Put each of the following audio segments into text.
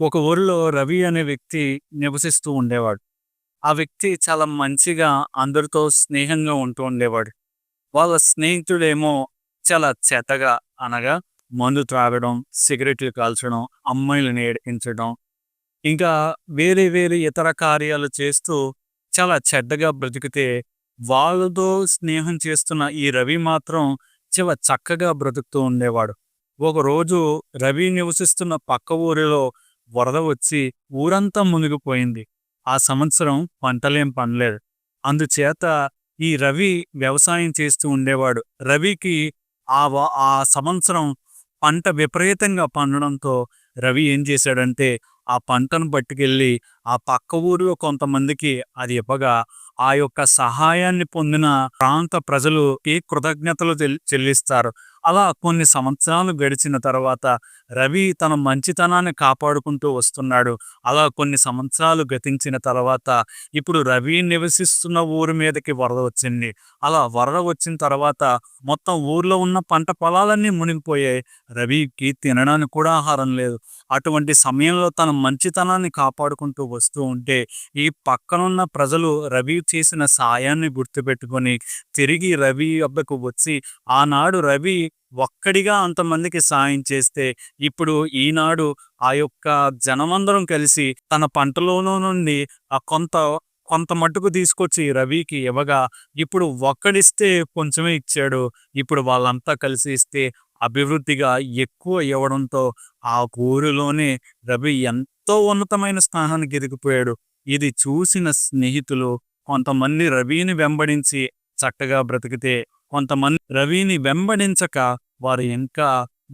ఒక ఊరిలో రవి అనే వ్యక్తి నివసిస్తూ ఉండేవాడు. ఆ వ్యక్తి చాలా మంచిగా అందరితో స్నేహంగా ఉంటూ ఉండేవాడు. వాళ్ళ స్నేహితుడేమో చాలా చెత్తగా అనగా మందు త్రాగడం, సిగరెట్లు కాల్చడం, అమ్మాయిలు ఏడిపించడం, ఇంకా వేరే వేరే ఇతర కార్యాలు చేస్తూ చాలా చెడ్డగా బ్రతికితే వాళ్ళతో స్నేహం చేస్తున్న ఈ రవి మాత్రం చాలా చక్కగా బ్రతుకుతూ ఉండేవాడు. ఒకరోజు రవి నివసిస్తున్న పక్క ఊరిలో వరద వచ్చి ఊరంతా మునిగిపోయింది. ఆ సంవత్సరం పంటలేం పనలేదు అందుచేత ఈ రవి వ్యవసాయం చేస్తూ ఉండేవాడు. రవికి ఆ ఆ సంవత్సరం పంట విపరీతంగా పండడంతో రవి ఏం చేశాడంటే ఆ పంటను పట్టుకెళ్ళి ఆ పక్క ఊరిలో కొంతమందికి అది ఇవ్వగా ఆ యొక్క సహాయాన్ని పొందిన ప్రాంత ప్రజలు ఈ కృతజ్ఞతలు చెల్లిస్తారు. అలా కొన్ని సంవత్సరాలు గడిచిన తర్వాత రవి తన మంచితనాన్ని కాపాడుకుంటూ వస్తున్నాడు. అలా కొన్ని సంవత్సరాలు గతించిన తర్వాత ఇప్పుడు రవి నివసిస్తున్న ఊరి మీదకి వరద వచ్చింది. అలా వరద వచ్చిన తర్వాత మొత్తం ఊర్లో ఉన్న పంట పొలాలన్నీ మునిగిపోయాయి. రవికి తినడానికి కూడా ఆహారం లేదు. అటువంటి సమయంలో తన మంచితనాన్ని కాపాడుకుంటూ వస్తూ ఉంటే ఈ పక్కనున్న ప్రజలు రవి చేసిన సాయాన్ని గుర్తుపెట్టుకొని తిరిగి రవి వద్దకు వచ్చి ఆనాడు రవి ఒక్కడిగా అంతమందికి సాయం చేస్తే ఇప్పుడు ఈనాడు ఆ యొక్క జనమందరం కలిసి తన పంటలోనూ నుండి ఆ కొంత కొంత మట్టుకు తీసుకొచ్చి రవికి ఇవ్వగా ఇప్పుడు ఒక్కడిస్తే కొంచెమే ఇచ్చాడు. ఇప్పుడు వాళ్ళంతా కలిసి ఇస్తే అభివృద్ధిగా ఎక్కువ ఇవ్వడంతో ఆ ఊరిలోనే రవి ఎంతో ఉన్నతమైన స్థానానికి ఎదిగిపోయాడు. ఇది చూసిన స్నేహితులు కొంతమంది రవిని వెంబడించి చక్కగా బ్రతికితే కొంతమంది రవిని వెంబడించక వారు ఇంకా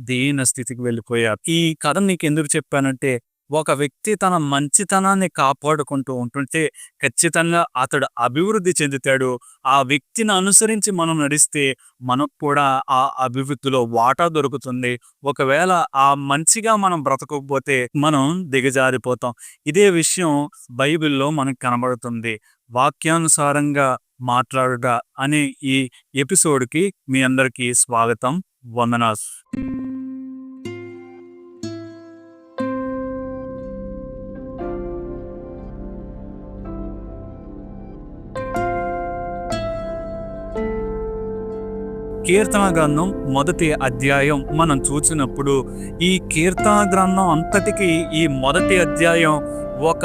దీన స్థితికి వెళ్ళిపోయారు. ఈ కథ నీకు ఎందుకు చెప్పానంటే ఒక వ్యక్తి తన మంచితనాన్ని కాపాడుకుంటూ ఉంటుంటే ఖచ్చితంగా అతడు అభివృద్ధి చెందుతాడు. ఆ వ్యక్తిని అనుసరించి మనం నడిస్తే మనకు కూడా ఆ అభివృద్ధిలో వాటా దొరుకుతుంది. ఒకవేళ ఆ మంచిగా మనం బ్రతకకపోతే మనం దిగజారిపోతాం. ఇదే విషయం బైబిల్‌లో మనకు కనబడుతుంది. వాక్యానుసారంగా మాట్లాడుట అనే ఈ ఎపిసోడ్‌కి మీ అందరికీ స్వాగతం. వందనాలు. కీర్తన గ్రంథం మొదటి అధ్యాయం మనం చూసినప్పుడు ఈ కీర్తన గ్రంథం అంతటికి ఈ మొదటి అధ్యాయం ఒక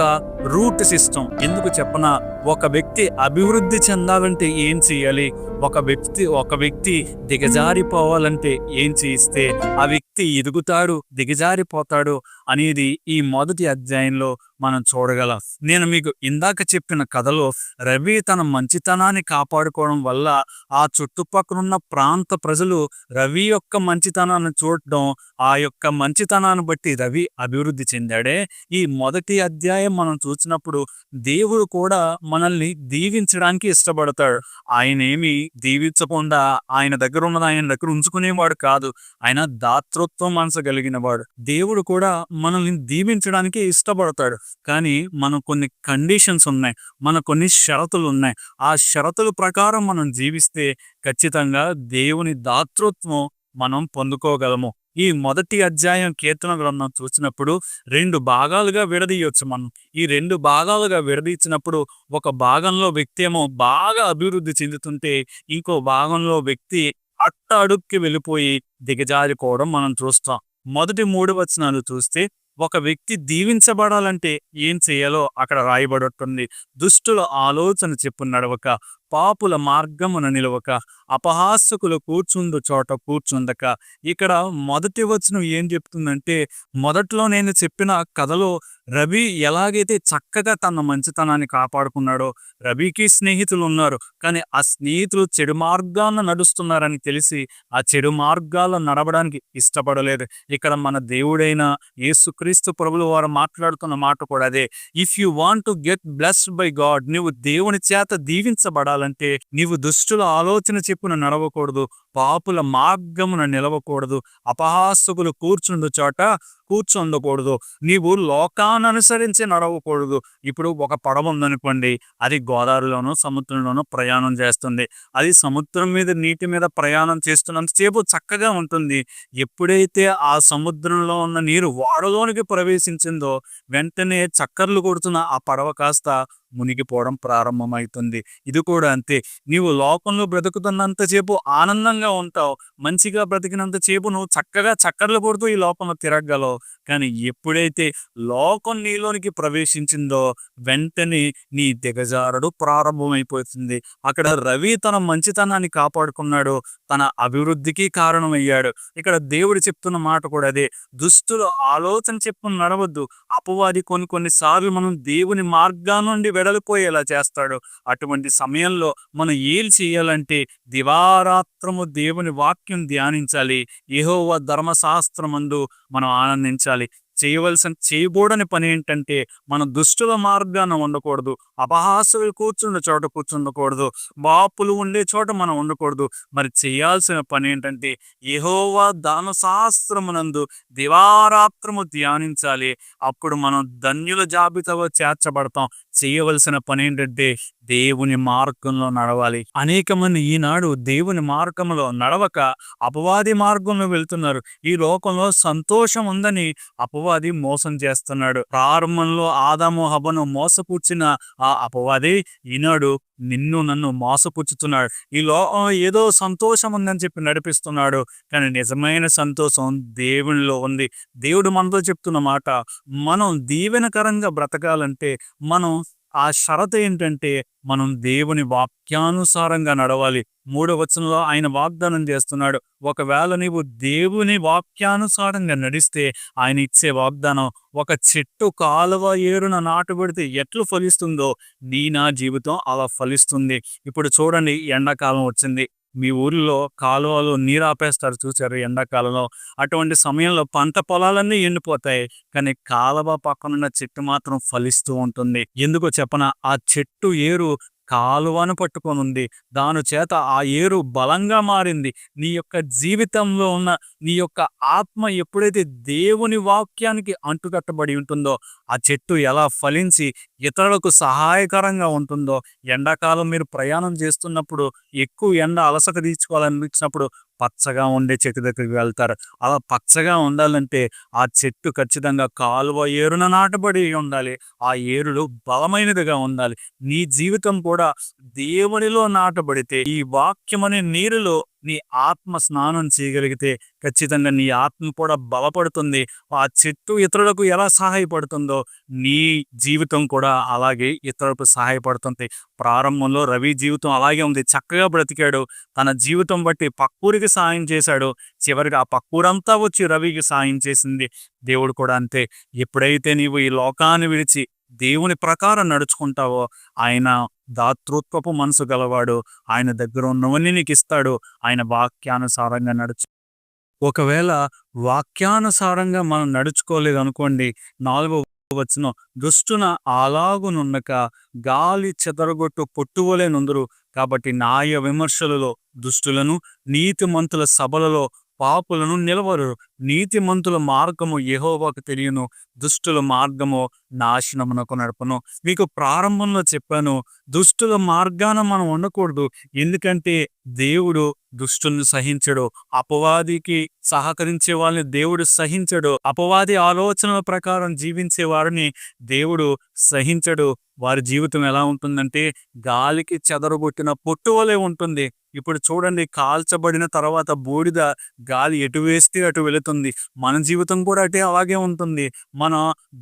రూట్ సిస్టమ్. ఎందుకు చెప్పన? ఒక వ్యక్తి అభివృద్ధి చెందాలంటే ఏం చేయాలి? ఒక వ్యక్తి ఒక వ్యక్తి దిగజారిపోవాలంటే ఏం చేయిస్తే ఆ వ్యక్తి ఎదుగుతాడు దిగజారిపోతాడు అనేది ఈ మొదటి అధ్యాయంలో మనం చూడగలం. నేను మీకు ఇందాక చెప్పిన కథలో రవి తన మంచితనాన్ని కాపాడుకోవడం వల్ల ఆ చుట్టుపక్కలున్న ప్రాంత ప్రజలు రవి యొక్క మంచితనాన్ని చూడటం ఆ యొక్క మంచితనాన్ని బట్టి రవి అభివృద్ధి చెందాడే. ఈ మొదటి అధ్యాయం మనం చూసినప్పుడు దేవుడు కూడా మనల్ని దీవించడానికి ఇష్టపడతాడు. ఆయన ఏమి దీవించకుండా ఆయన దగ్గర ఉన్నది ఆయన దగ్గర ఉంచుకునేవాడు కాదు. ఆయన దాతృత్వం మనసు కలిగిన వాడు దేవుడు కూడా మనల్ని దీవించడానికి ఇష్టపడతాడు. కానీ మనం కొన్ని కండిషన్స్ ఉన్నాయి. మన కొన్ని షరతులు ఉన్నాయి. ఆ షరతుల ప్రకారం మనం జీవిస్తే ఖచ్చితంగా దేవుని దాతృత్వం మనం పొందుకోగలము. ఈ మొదటి అధ్యాయం కీర్తన గ్రంథం చూసినప్పుడు రెండు భాగాలుగా విడదీయొచ్చు మనం. ఈ రెండు భాగాలుగా విడదీచినప్పుడు ఒక భాగంలో వ్యక్తి ఏమో బాగా అభివృద్ధి చెందుతుంటే ఇంకో భాగంలో వ్యక్తి అట్ట అడుక్కి వెళ్ళిపోయి దిగజారిపోవడం మనం చూస్తాం. మొదటి మూడు వచనాలు చూస్తే ఒక వ్యక్తి దీవించబడాలంటే ఏం చేయాలో అక్కడ రాయబడుతుంది. దుష్టుల ఆలోచన చెప్పు నడవక పాపుల మార్గమున నిలవక అపహాసకులు కూర్చుందు చోట కూర్చుందక. ఇక్కడ మొదటి వచనం ఏం చెప్తుందంటే మొదట్లో నేను చెప్పిన కథలో రవి ఎలాగైతే చక్కగా తన మంచితనాన్ని కాపాడుకున్నాడో రవికి స్నేహితులు ఉన్నారు కానీ ఆ స్నేహితులు చెడు మార్గాలను నడుస్తున్నారని తెలిసి ఆ చెడు మార్గాల్లో నడవడానికి ఇష్టపడలేదు. ఇక్కడ మన దేవుడైన యేసుక్రీస్తు ప్రభులు వారు మాట్లాడుతున్న మాట కూడా అదే. If you want to get blessed by God నువ్వు దేవుని చేత దీవించబడాలి ఉండాలంటే నీవు దుష్టుల ఆలోచన చెప్పున నడవకూడదు. పాపుల మార్గమున నిలవకూడదు. అపహాసకులు కూర్చుండు చోట కూర్చుండకూడదు నీవు లోకాన్ని అనుసరించి నడవకూడదు. ఇప్పుడు ఒక పడవ ఉందనుకోండి. అది గోదావరిలోనూ సముద్రంలోనూ ప్రయాణం చేస్తుంది. అది సముద్రం మీద నీటి మీద ప్రయాణం చేస్తున్నంతసేపు చక్కగా ఉంటుంది. ఎప్పుడైతే ఆ సముద్రంలో ఉన్న నీరు వాడలోనికి ప్రవేశించిందో వెంటనే చక్కర్లు కొడుతున్న ఆ పడవ కాస్త మునిగిపోవడం ప్రారంభమవుతుంది ఇది కూడా అంతే. నీవు లోకంలో బ్రతుకుతున్నంతసేపు ఆనందంగా ఉంటావు. మంచిగా బ్రతికినంతసేపు నువ్వు చక్కగా చక్కర్లు కొడుతూ ఈ లోకంలో తిరగగలవు. కానీ ఎప్పుడైతే లోకం నీలోనికి ప్రవేశించిందో వెంటనే నీ దిగజారడు ప్రారంభమైపోతుంది. అక్కడ రవి తన మంచితనాన్ని కాపాడుకున్నాడు. తన అభివృద్ధికి కారణమయ్యాడు. ఇక్కడ దేవుడు చెప్తున్న మాట కూడా అదే. దుస్తులు ఆలోచన చెప్పు నడవద్దు. అపవాది కొన్ని కొన్నిసార్లు మనం దేవుని మార్గా నుండి వెడలిపోయేలా చేస్తాడు. అటువంటి సమయంలో మనం ఏం చేయాలంటే దివారాత్రము దేవుని వాక్యం ధ్యానించాలి. యెహోవా ధర్మశాస్త్రమందు మనం ఆనందించాలి. చేయవలసిన చేయకూడని పని ఏంటంటే మన దుష్టుల మార్గాన ఉండకూడదు. అపహాసులు కూర్చున్న చోట కూర్చుండకూడదు. బాపులు ఉండే చోట మనం ఉండకూడదు. మరి చేయాల్సిన పని ఏంటంటే యహోవా దాన శాస్త్రమునందు దివారాత్రము ధ్యానించాలి. అప్పుడు మనం ధన్యుల జాబితాలో చేర్చబడతాం. చేయవలసిన పని ఏంటంటే దేవుని మార్గంలో నడవాలి. అనేక మంది ఈనాడు దేవుని మార్గంలో నడవక అపవాది మార్గంలో వెళ్తున్నారు. ఈ లోకంలో సంతోషం ఉందని అపవాది మోసం చేస్తున్నాడు. ప్రారంభంలో ఆదాము హబను మోసపూర్చిన ఆ అపవాది ఈనాడు నిన్ను నన్ను మోసపుచ్చుతున్నాడు. ఈ లో ఏదో సంతోషం ఉందని చెప్పి నడిపిస్తున్నాడు. కానీ నిజమైన సంతోషం దేవునిలో ఉంది. దేవుడు మనతో చెప్తున్న మాట మనం దీవెనకరంగా బ్రతకాలంటే మనం ఆ షరతు ఏంటంటే మనం దేవుని వాక్యానుసారంగా నడవాలి. మూడో వచనంలో ఆయన వాగ్దానం చేస్తున్నాడు. ఒకవేళ నీవు దేవుని వాక్యానుసారంగా నడిస్తే ఆయన ఇచ్చే వాగ్దానం ఒక చెట్టు కాలువ ఏరున నాటుబడితే ఎట్లు ఫలిస్తుందో నీ నా జీవితం అలా ఫలిస్తుంది. ఇప్పుడు చూడండి ఎండాకాలం వచ్చింది. మీ ఊరిలో కాలువలు నీరు ఆపేస్తారు చూసారు ఎండాకాలంలో. అటువంటి సమయంలో పంట పొలాలన్నీ ఎండిపోతాయి. కానీ కాలువ పక్కనున్న చెట్టు మాత్రం ఫలిస్తూ ఉంటుంది. ఎందుకో చెప్పన? ఆ చెట్టు ఏరు కాలువను పట్టుకొని ఉంది దాని చేత ఆ ఏరు బలంగా మారింది. నీ యొక్క జీవితంలో ఉన్న నీ యొక్క ఆత్మ ఎప్పుడైతే దేవుని వాక్యానికి అంటుకట్టబడి ఉంటుందో ఆ చెట్టు ఎలా ఫలించి ఇతరులకు సహాయకరంగా ఉంటుందో ఎండాకాలం మీరు ప్రయాణం చేస్తున్నప్పుడు ఎక్కువ ఎండ అలసట తీర్చుకోవాలనిపించినప్పుడు పచ్చగా ఉండే చెట్టు దగ్గరికి వెళ్తారు. అలా పచ్చగా ఉండాలంటే ఆ చెట్టు ఖచ్చితంగా కాలువ ఏరున నాటబడి ఉండాలి. ఆ ఏరులు బలమైనదిగా ఉండాలి. నీ జీవితం కూడా దేవునిలో నాటబడితే ఈ వాక్యమనే నీరులో నీ ఆత్మ స్నానం చేయగలిగితే ఖచ్చితంగా నీ ఆత్మ కూడా బలపడుతుంది. ఆ చెట్టు ఇతరులకు ఎలా సహాయపడుతుందో నీ జీవితం కూడా అలాగే ఇతరులకు సహాయపడుతుంది. ప్రారంభంలో రవి జీవితం అలాగే ఉంది. చక్కగా బ్రతికాడు. తన జీవితం బట్టి పక్కూరికి సాయం చేశాడు. చివరికి ఆ పక్కూరంతా వచ్చి రవికి సాయం చేసింది. దేవుడు కూడా అంతే. ఎప్పుడైతే నీవు ఈ లోకాన్ని విడిచి దేవుని ప్రకారం నడుచుకుంటావో ఆయన దాతృత్వపు మనసు గలవాడు ఆయన దగ్గర ఉన్నవన్నీ నీకు ఇస్తాడు ఆయన వాక్యానుసారంగా నడుచు ఒకవేళ వాక్యానుసారంగా మనం నడుచుకోలేదు అనుకోండి నాలుగో వచ్చిన దుష్టున అలాగునున్నక గాలి చెదరగొట్టు పొట్టువలే నుందురు. కాబట్టి న్యాయ విమర్శలలో దుష్టులను నీతిమంతుల సభలలో పాపులను నిలవరు నీతిమంతుల మార్గము యహోవాకు తెలియను. దుష్టుల మార్గము నాశనమునకు నడపను. మీకు ప్రారంభంలో చెప్పాను దుష్టుల మార్గాన మనం ఉండకూడదు. ఎందుకంటే దేవుడు దుష్టుల్ని సహించడు. అపవాదికి సహకరించే వాళ్ళని దేవుడు సహించడు. అపవాది ఆలోచనల ప్రకారం జీవించే వారిని దేవుడు సహించడు. వారి జీవితం ఎలా ఉంటుందంటే గాలికి చెదరగొట్టిన పొట్టు వలె ఉంటుంది. ఇప్పుడు చూడండి కాల్చబడిన తర్వాత బూడిద గాలి ఎటు వేస్తే అటు వెళుతుంది. మన జీవితం కూడా అటే అలాగే ఉంటుంది. మన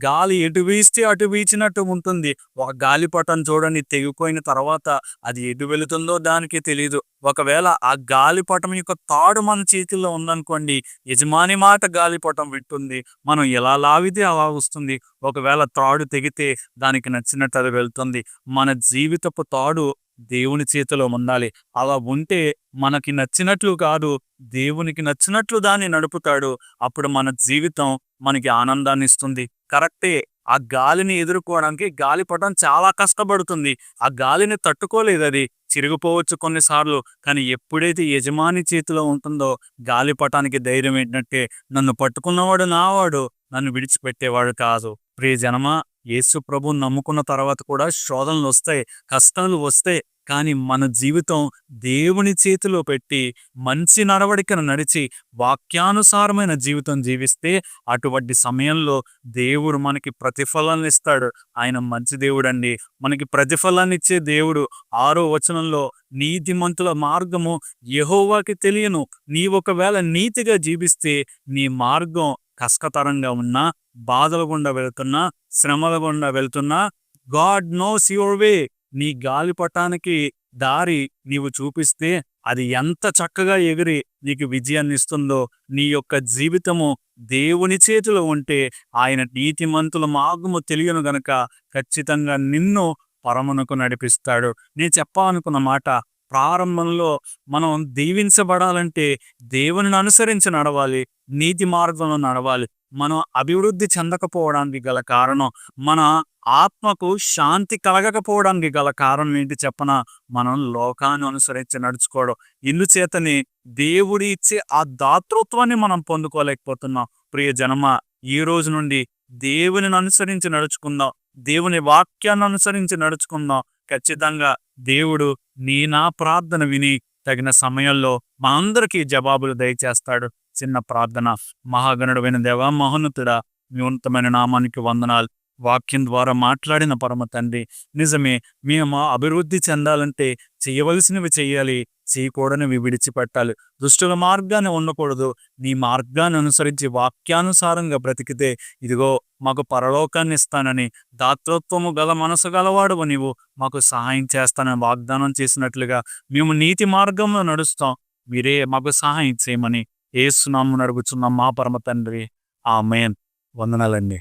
గాలి ఎటు వీస్తే అటు వీచినట్టు ఉంటుంది. ఒక గాలిపటం చూడండి తెగిపోయిన తర్వాత అది ఎటు వెళుతుందో దానికి తెలియదు ఒకవేళ ఆ గాలిపటం యొక్క తాడు మన చేతిలో ఉందనుకోండి యజమాని మాట గాలిపటం వింటుంది మనం ఎలా లావితే అలా వస్తుంది. ఒకవేళ తాడు తెగితే దానికి నచ్చినట్టు అది వెళ్తుంది. మన జీవితపు తాడు దేవుని చేతిలో ఉండాలి. అలా ఉంటే మనకి నచ్చినట్లు కాదు దేవునికి నచ్చినట్లు దాన్ని నడుపుతాడు. అప్పుడు మన జీవితం మనకి ఆనందాన్ని ఇస్తుంది. కరెక్టే. ఆ గాలిని ఎదుర్కోవడానికి గాలిపటం చాలా కష్టపడుతుంది. ఆ గాలిని తట్టుకోలేదు అది. చిరిగిపోవచ్చు కొన్నిసార్లు కానీ ఎప్పుడైతే యజమాని చేతిలో ఉంటుందో గాలిపటానికి ధైర్యం ఏంటంటే నన్ను పట్టుకున్నవాడు నావాడు నన్ను విడిచిపెట్టేవాడు కాదు. ప్రియ జనమా యేసు ప్రభు నమ్ముకున్న తర్వాత కూడా శోధనలు వస్తాయి కష్టాలు వస్తాయి కానీ మన జీవితం దేవుని చేతిలో పెట్టి మంచి నడవడికను నడిచి వాక్యానుసారమైన జీవితం జీవిస్తే అటువంటి సమయంలో దేవుడు మనకి ప్రతిఫలాన్ని ఇస్తాడు. ఆయన మంచి దేవుడండి. మనకి ప్రతిఫలాన్ని ఇచ్చే దేవుడు ఆరో వచనంలో నీతిమంతుల మార్గము యహోవాకి తెలియను. నీ ఒకవేళ నీతిగా జీవిస్తే నీ మార్గం కష్టతరంగా ఉన్నా బాధల గుండా వెళుతున్నా శ్రమల గుండా వెళ్తున్నా గాడ్ నోస్ యువర్ వే నీ గాలిపటానికి దారి నీవు చూపిస్తే అది ఎంత చక్కగా ఎగిరి నీకు విజయాన్ని ఇస్తుందో నీ యొక్క జీవితము దేవుని చేతిలో ఉంటే ఆయన నీతిమంతుల మార్గము తెలియను గనక ఖచ్చితంగా నిన్ను పరమునకు నడిపిస్తాడు. నేను చెప్పాలనుకున్న మాట ప్రారంభంలో మనం దీవించబడాలంటే దేవుని అనుసరించి నడవాలి నీతి మార్గంలో నడవాలి. మనం అభివృద్ధి చెందకపోవడానికి గల కారణం మన ఆత్మకు శాంతి కలగకపోవడానికి గల కారణం ఏంటి చెప్పన? మనం లోకాన్ని అనుసరించి నడుచుకోవడం. ఇందుచేతని దేవుడి ఇచ్చే ఆ దాతృత్వాన్ని మనం పొందుకోలేకపోతున్నాం. ప్రియ జనమ ఈ రోజు నుండి దేవుని అనుసరించి నడుచుకుందాం. దేవుని వాక్యాన్ని అనుసరించి నడుచుకుందాం. ఖచ్చితంగా దేవుడు నీ నా ప్రార్థన విని తగిన సమయంలో మా అందరికీ జవాబులు దయచేస్తాడు. చిన్న ప్రార్థన. మహాగణుడైన దేవా మహోన్నతుడా మీ ఉన్నతమైన నామానికి వందనాలు. వాక్యం ద్వారా మాట్లాడిన పరమ తండ్రి నిజమే మేము అభివృద్ధి చెందాలంటే చేయవలసినవి చేయాలి చేయకూడనివి విడిచిపెట్టాలి. దుష్టుల మార్గాన్ని ఉండకూడదు నీ మార్గాన్ని అనుసరించి వాక్యానుసారంగా బ్రతికితే ఇదిగో మాకు పరలోకాన్ని ఇస్తానని దాతృత్వము గల మనసు గలవాడవు నీవు మాకు సహాయం చేస్తానని వాగ్దానం చేసినట్లుగా మేము నీతి మార్గంలో నడుస్తాం. మీరే మాకు సహాయం చేయమని ఏసునాము నడుగుచున్న మా పరమ తండ్రి. ఆ మేన్ వందనాలండి.